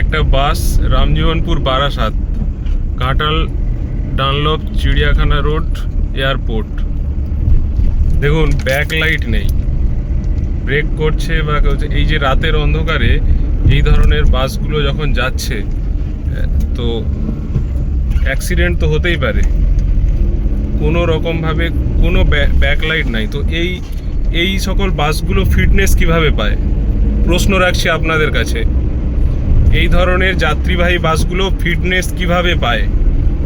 একটা bus Ramjibanpur Barasat, Ghatal, Dunlop, চিড়িয়াখানা road, airport. দেখুন ব্যাক লাইট নেই। ব্রেক করছে বা এই যে রাতের অন্ধকারে এই ধরনের বাসগুলো যখন যাচ্ছে তো অ্যাক্সিডেন্ট তো হতেই পারে। কোনো রকমভাবে কোনো ব্যাক লাইট নাই। তো এই এই সকল বাসগুলো ফিটনেস কীভাবে পায়? প্রশ্ন রাখছি আপনাদের কাছে। এই ধরনের যাত্রীবাহী বাসগুলো ফিটনেস কীভাবে পায়?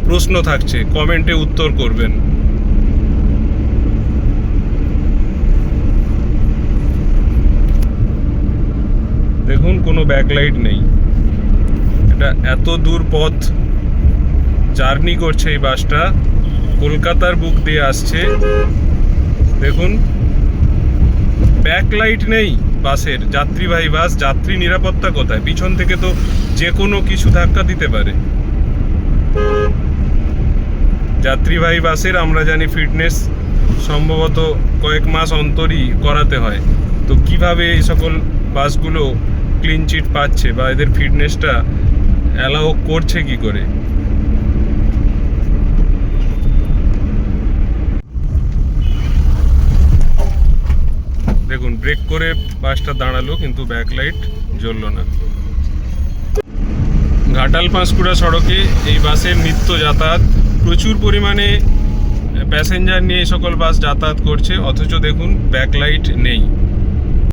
প্রশ্ন থাকছে। কমেন্টে উত্তর করবেন। দেখুন, কোনো ব্যাকলাইট নেই। এটা এত দূর পথ জার্নি করছে এই বাসটা। কলকাতার বুক দিয়ে আসছে। ব্যাকলাইট নেই বাসের, যাত্রীবাহী বাস, যাত্রী নিরাপত্তা কোথায়? পিছন থেকে তো যে কোনো কিছু ধাক্কা দিতে পারে। যাত্রীবাহী বাসের, আমরা জানি ফিটনেস সম্ভবত কয়েক মাস অন্তরই করাতে হয়। তো কীভাবে এই সকল বাসগুলো ক্লিন চিট পাচ্ছে বা এদের ফিটনেসটা অ্যালাউ করছে কি করে? দেখুন ব্রেক করে বাসটা দাঁড়াল, কিন্তু ব্যাকলাইট জ্বলল না। ঘাটাল পাঁশকুড়া সড়কে এই বাসের নিত্য যাতায়াত। প্রচুর পরিমাণে প্যাসেঞ্জার নিয়ে সকল বাস যাতায়াত করছে, অথচ দেখুন ব্যাকলাইট নেই।